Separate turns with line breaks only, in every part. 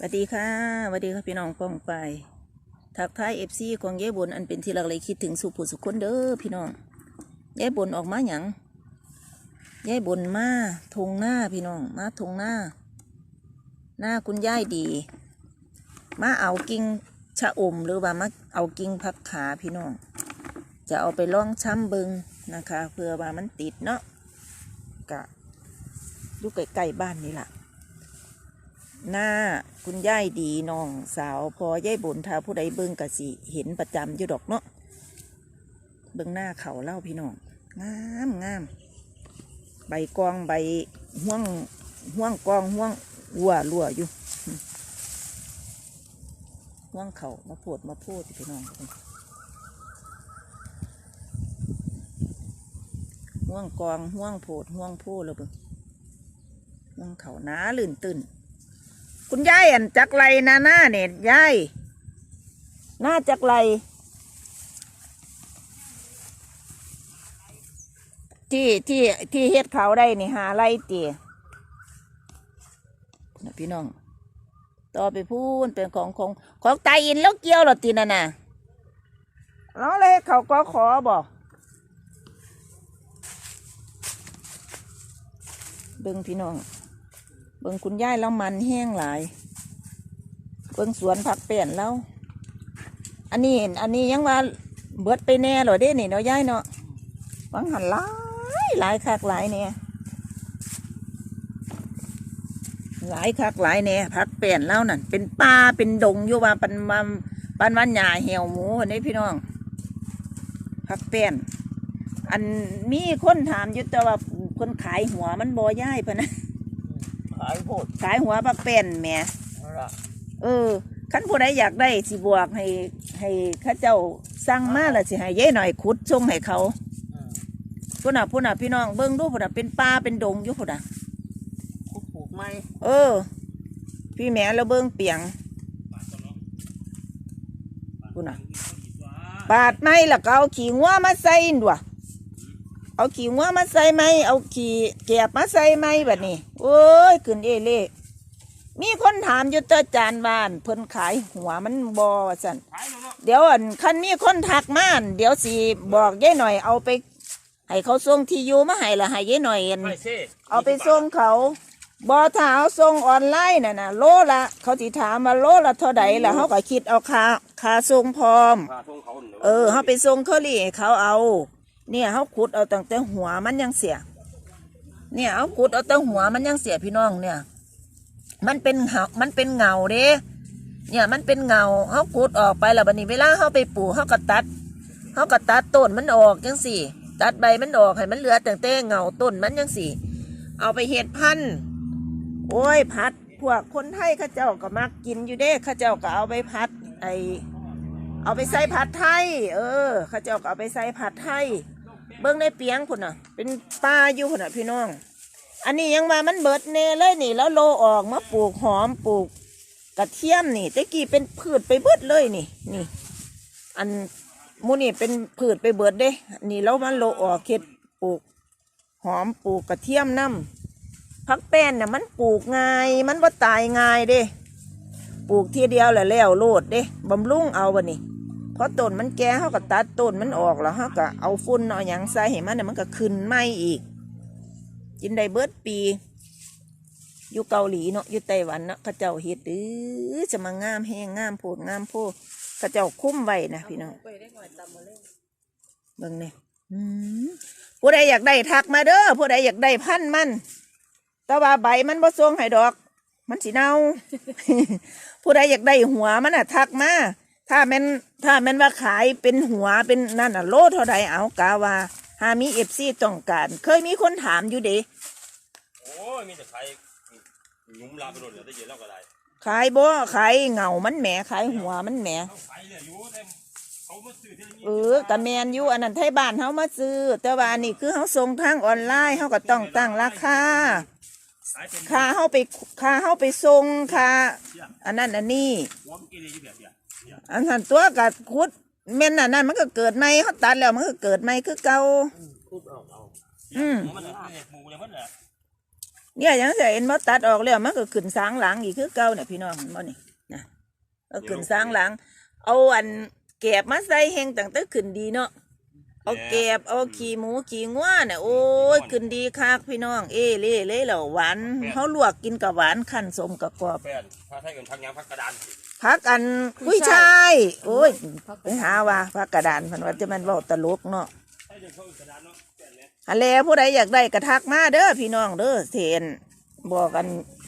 สวัสดีค่ะสวัสดีค่ะพี่น้องป้องไปทักทายเอฟซีของยายบนอันเป็นที่รักเลยคิดถึงสุผู้สุขคนเด้อพี่น้องยายบนออกมาหยังยายบนมาทงหน้าพี่น้องมาทงหน้า หน้าคุณยายดี มาเอากิ่งชะอมหรือว่ามาเอากิ่งผักขาพี่น้อง จะเอาไปล่องช้ำเบิงนะคะเพื่อว่ามันติดเนาะกะอยู่ใกล้ๆบ้านนี่แหละ หน้าคุณยายดีน้องสาวพอยายบุญถ้าผู้ใดเบิ่งกะสิเห็นประจำอยู่ดอกเนาะเบิ่งหน้าเขาเล่าพี่น้องงามงามใบกองใบห่วงห่วงกองห่วงวัวรั่วอยู่ห่วงเขามาโพดมาโพดพี่น้องห่วงกองห่วงโพดห่วงโพดแล้วเบิ่งห่วงเขาหนาลื่นตื่น คุณยายอันจักไรนาหน้าเนี่ยยายหน้าจักไรที่ที่ที่เฮ็ดเขาได้นี่หาไรเตี๋ยพี่น้อง ต่อไปพูนเป็นของของของตายอินแล้วเกี่ยวหรอตีน่ะน่ะแล้วเลยเขาก็ขอบอกเบิ่งพี่น้อง เบิ่งคุณยายแล้วมันแห้งหลาย เบิ่งสวนผักเปลี่ยนแล้ว อันนี้เห็นอันนี้ยังว่าเบิดไปแน่หรอเด้นี่เนาะยายเนาะวังหันหลายหลายคักหลายเนี่ยหลายคักหลายเนี่ยผักเปลี่ยนแล้วนั่นเป็นป่าเป็นดงอยู่ว่าปันมันปันวันหญ้าเหี่ยวหมูนนี้พี่น้องผักเปลี่ยนอันมีคนถามยู่แต่ว่าคนขายหัวมันบ่ย่ายพะนะา
ยโพด
ขายหัวปักเป็นแหม่
นั่นละ
เออคันผู้ใดอยากได้สิบวกให้ให้เข้าเจ้าสั่งมาแล้วสิให้เย้หน่อยขุดส่งให้เขา
อืม
พุ่นน่ะพุ่นน่ะพี่น้องเบิ่งดูพุ่นน่ะเป็นป่าเป็นดงอยู่พุ่นน่ะ
คุดปลูกไม้
เออ พี่แม่แล้วเบิ่งเปียงพุ่นน่ะปาดไม้แล้วก็เอาขี้งัวมาใส่ด้วยเอาขี้งัวมาใส่ไหมเอาขี้แกบมาใส่ไหมแบบนี้ โอ้ยขึ้นเอเล่มีคนถามอยู่เตอจานบ้าน เพิ่นขายหัวมันบอว่าสั่น
เดี๋
ยวอันคันมีคนทักมาน เดี๋ยวสิบอกยายหน่อยเอาไป ให้เขาส่งที่อยู่มาให้ละให้ยายหน่อยอัน
เอา
ไปส่งเขาบอถาเอาส่งออนไลน์น่ะนะโลละเขาสิถามมาโลละเท่าใดล่ะเขาก็คิดเอาค่าค่าส่งพร้อม
เอ
อเขาไปส่งเคอรี่เขาเอา เนี่ยเขาขุดเอาตั้งแต่หัวมันยังเสีย เนี่ยเขาขุดเอาแต่หัวมันยังเสียพี่น้องเนี่ย มันเป็นเหามันเป็นเงาเด้เนี่ยมันเป็นเงาเขาขุดออกไปแล้วบัดนี้เวลาเขาไปปลูกเขาก็ตัดเขาก็ตัดต้นมันออกจังสี่ ตัดใบมันออกให้มันเหลือแต่แต่เงาต้นมันจังสี่ เอาไปเห็ดพันธุ์โอ้ยพัดพวกคนไทยข้าเจ้าก็มักกินอยู่เด้ข้าเจ้าก็เอาไปพัดไอเอาไปใส่ผัดไทย เออข้าเจ้าก็เอาไปใส่ผัดไทย เบิ้งในเปียงพุ่นน่ะ เป็นป่าอยู่พุ่นน่ะพี่น้อง อันนี้ยังมามันเบิดเนเลยนี่ แล้วโลออกมาปลูกหอมปลูกกระเทียมนี่ตะกี้เป็นพืชไปเบิดเลยนี่ นี่ อันมูนี่เป็นพืชไปเบิดเด้ นี่แล้วมันโลออกเข็ดปลูกหอมปลูกกระเทียมน้ำพักแป้นน่ะมันปลูกง่ายมันบ่าตายง่ายเด้ ปลูกทีเดียวแหละแล้วโลดเด้บำรุงเอาบะนี่ พอต้นมันแก่เขาก็ตัดต้นมันออกแล้วเขาก็เอาฝุ่นเอาหยังใส่ให้มันน่ะมันก็ขึ้นใหมอีก กินได้เบิดปี อยู่เกาหลีเนาะอยู่ไต้หวันเนาะเขาเจ้าเฮ็ดดื้อจะมางามแห้งงามโพดงามโพดเขาเจ้าคุ้มไว้นะพี่น้องเบิ่งเนี่ยผู้ใดอยากได้ทักมาเด้อผู้ใดอยากได้พันมัน แต่ว่าใบมันบ่ทรงให้ดอก มันสิเน่าผู้ใดอยากได้หัวมันอะทักมา ถ้าแม่นถ้าแม่นว่าขายเป็นหัวเป็นนั่นอะโลเท่าใดเอากาว่าหามีเอฟซีต้องการ เคยมีคนถามอยู่เด้
โอ้ยมีแต่ขายหนุ่มลาไปโดนเดี๋ยวได้เยอะแล้วก็ได้
ขายบ่ขายเงามันแหมขายหัวมันแหม
เขาขายเลยอยู่แต่เขามาซื้อที่นี่
เออกะแมนอยู่อันนั้นไทยบ้านเฮามาซื้อ แต่ว่าอันนี่คือเฮาส่งทางออนไลน์เฮาก็ต้องตั้งราคา
ขายเป็น
ค่าเฮาไปค่าเฮาไปส่งค่าอันนั้นอันนี้
หัวมันกินเลยอยู่แบบเนี้ยเนี่ย
อันนั้นตัวกัคุดแม่นอันนั้นมันก็เกิดใหม่เขาตัดแล้วมันก็เกิดใหม่คือเก่า
คุบเอาเอา
อืม
หัวมันเนี่ยหมูเลยมันแหละ
เนี่ยยังจะเห็นมาตัดออกแล้วมันก็ขึ้นสางหลังอีกคือเก่าเนี่ยพี่น้องเห็นบ่นี่นะก็ขึ้นสางหลัง เอาอันแกบมาใส่แหงตั้งแต่ขึ้นดีเนาะเอาแกบเอาขี้หมูขี้งัวเนี่ยโอ้ยขึ้นดีคักพี่น้อง เอเล่เลยเหล่าหวานเขาลวกกินกับหวานขั้นสมกับกรอบ
แฟนถ้าใช้เงินพักยางพักกระดาน
พักอันกุ้ยช่ายโอ้ยไปหาว่าพักกระดานเพันว่าจะแมันเว้าตลกเนาะ
ใช้เงินเขากระดานเนาะแฟนเนี่ย
อันแลผู้ใดอยากได้กระทักมาเด้อพี่น้องเด้อเทนบอกกัน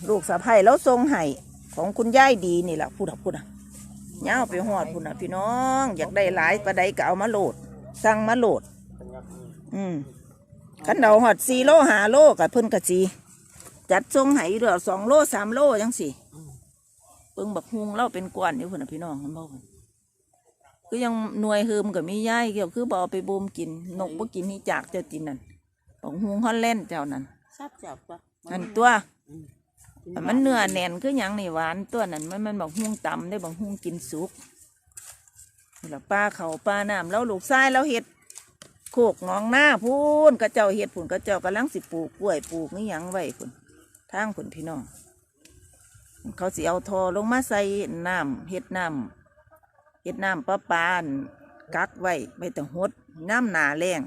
ลูกสะใภ้แล้วทรงให้ของคุณยายดีนี่แหละพูดอะพูดอะเงาไปหอดพูดอะพี่น้อง อยากได้หลายประใดก็เอามาโหลด สั่งมาโหลด
เป็นไง
อืมขันเดาหอดสี่โลหาโลกับเพิ่นกะจีจัดทรงให้เดือสองโลสามโลจังสิ เพิ่งบักฮุงเล่าเป็นกวนอยู่เพิ่นน่ะพี่น้องเห็นบ่เพิ่นคือยังหน่วยเฮิมกับมีย่ายเกี่ยวคือบ่เอาไปบ่มกินนกบ่กินนี่จากเจ้าจินนั่นบักฮุงฮอลแลนด์เจ้านั่น
ทราบจับปะ
อันตัวมันเนื้อแน่นคือหยังนี่หวานตัวนั้นมันมันบักฮุงต่ำได้บักฮุงกินสุกนี่ล่ะปลาเขาปลาน้ำแล้วลูกทรายแล้วเห็ดโคกงองหน้าพูนกระเจ้าเฮ็ดผุนกระเจ้ากำลังสิปลูกกล้วยปลูกนี่ยังไว้ผุนทางผุนพี่น้อง เขาสิเอาทอลงมาใส่น้ำเฮ็ดน้ำเฮ็ดน้ำประปานกักไว้ไม่ต้องหดน้ำหนาแรง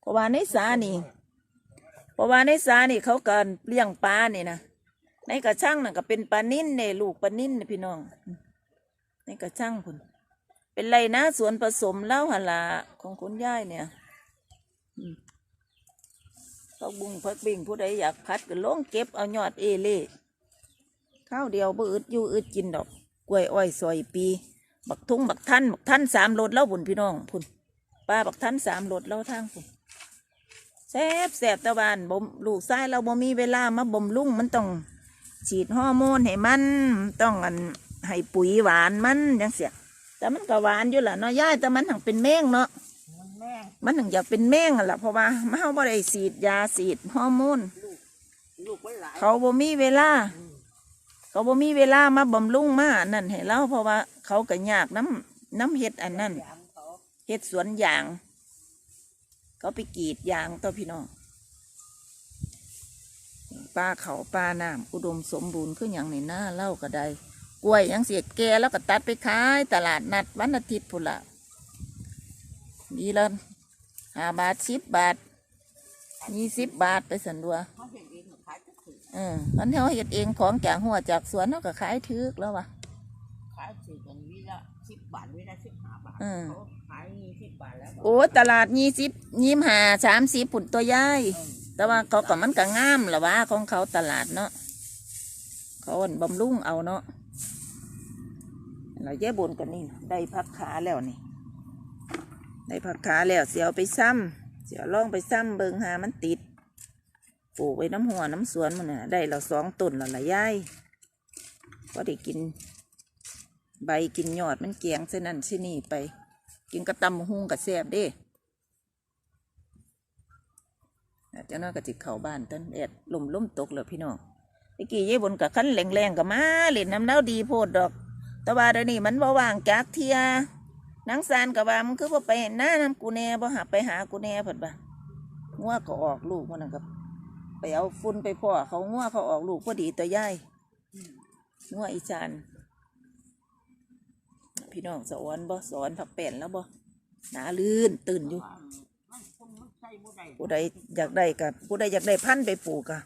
เพราะว่าในสานี่เพราะว่าในสานี่เขาเการเลี้ยงปลานี่นะในกระชังน่ะก็เป็นปลานิ่นเนี่ยลูกปลานิ่นนี่พี่น้องในกระชังผุนเป็นไรนะสวนผสมเล้าหลาของคุณย่ายเนี่ยพักบุ้งพักบิ่งผู้ใดอยากพัดก็ลงเก็บเอายอดเอเล่ ข้าวเดียวบ่อึดอยู่อึดกินดอกกล้วยอ้อยซอยปี บักทุ่งบักท่านบักท่านสามรถเล่าพุ่นพี่น้องพุ่นป้าบักท่านสามรถเล่าทางพุ่นแซ่บแซ่บตะวันบ่มลูกชายเราบ่มีเวลามาบ่มลุงมันต้องฉีดฮอร์โมนให้มันต้องอันให้ปุ๋ยหวานมันจังเสียแต่มันก็หวานอยู่ล่ะเนาะย่ายแต่มันถังเป็นแมงเนาะ
มันแม่
มันถึงอยากเป็นแมงอะล่ะเพราะว่ามันเขาบ่ได้ฉีดยาฉีดฮอร์โมน
ลูกมันหลาย
เขาบ่มีเวลา เขาบ่มีเวลามาบำรุงมานั่นให้เราเพราะว่าเขาก็ยากน้ำน้ำเห็ดอันนั้น
เห็
ดสวนยาง เขาไปกรีดยางตัวพี่น้องปลาเขาปลาน้ำอุดมสมบูรณ์คืออย่างในหน้าเล่าก็ได้กล้วยยังเสียแก่แล้วก็ตัดไปขายตลาดนัดวันอาทิตย์พุ่นละดีแล้วห้าบาทสิบบาทยี่สิบบาทไปสันดัว
เออ
มันเขาเห็ดเองของจากหัวจากสวนเขาก็ขายถึกแล้ววะ
ขายถือกันวิละสิบบาทวิละสิบห้าบาท
อืม
เขาขายยี่สิบบาทแล้ว
โอ้ตลาดยี่สิบยี่หาสามสิบปุ่นตัวย่ายแต่ว่าเขาก็มันก็งามละวะของเขาตลาดเนาะเขาอั่นบำรุงเอาเนาะเราแย่บนกันนี่ได้พักขาแล้วนี่ได้พักขาแล้วเสียวไปซ้ำเสียวล่องไปซ้ำเบิงหามันติด ปลูกไว้น้ำหัวน้ำสวนมันน่ะได้เราสองต้นแล้วละย่ายก็ได้กิน ใบกินยอดมันเกียงเส้นนั่นเส้นนี่ไป กินกระตำหุงกับแซบเด้เจ้าน้อยก็จิเข้าบ้านต้นแดดลมลมตกเลยพี่น้องตะกี้ยายบนกับคันแรงๆกับมาเล่นน้ำเน่าดีโพดดอกต่ว่าเดี๋ยวนี้มันบ่ว่างจากเทียนางซานกับว่ามันคือบ่ไปหน้าน้ำกูแน่บ่หาไปหากูแน่เพิ่นบ่างัวก็ออกลูกมันนะครับ ไปเอาฝุ่นไปพ่อเขางัวเขาออกลูกพอดีตัวยายงัวอีจานพี่น้องสอนบ่สอนผักแป้นแล้วบ่หนาลื่นตื่นอยู่
มันคงมันใช่บ่ได้
ผู้ใดอยากได้กับผู้ใดอยากได้พันไปปลูกอะ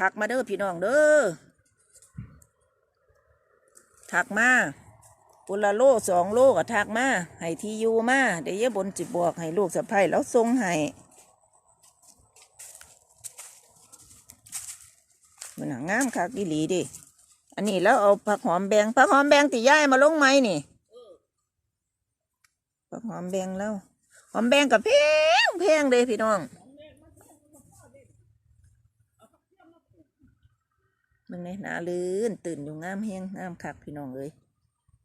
ทักมาเด้อพี่น้องเด้อทักมาปุละโลสองโลก็ทักมาให้ทีอยูมาเดี๋ยวยายบนจิบอกให้ลูกสะใภ้แล้วส่งให้ มันน่ะงามคักอีหลีดิอันนี้แล้วเอาผักหอมแบงผักหอมแบงตีย่ายมาลงไหมนี่ผักหอมแบงแล้ว หอมแบงกับแพงแพงเลยพี่น้องมึงเนี่หนาลื่นตื่นอยู่งามแห้งงามคักพี่น้องเลย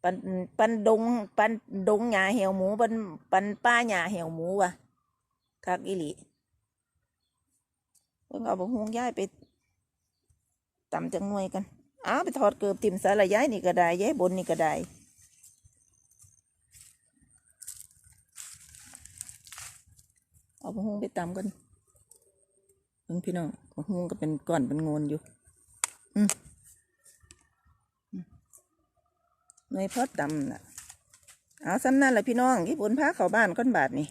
ปันปันดงปันดงหญ้าเหี่ยวหมูปันปันป้าหญ้าเหี่ยวหมูวะคักอีหลีเพิ่งเอาบะฮุงย้ายไป ตำจังหน่วยกันอ้าวไปถอดเกือบติ่มสาละย้ายนี่ก็ได้ย้ายบนนี่ก็ได้เอาพะฮุงไปตำกันเบิ่งพี่น้องบักฮุงก็เป็นก้อนเป็นโงนอยู่ อืมหน่วยพอดดำน่ะ เอาซ้ำนั่นแหละพี่น้องญี่ปุ่นพาเข้าบ้านก้อนบาทนี่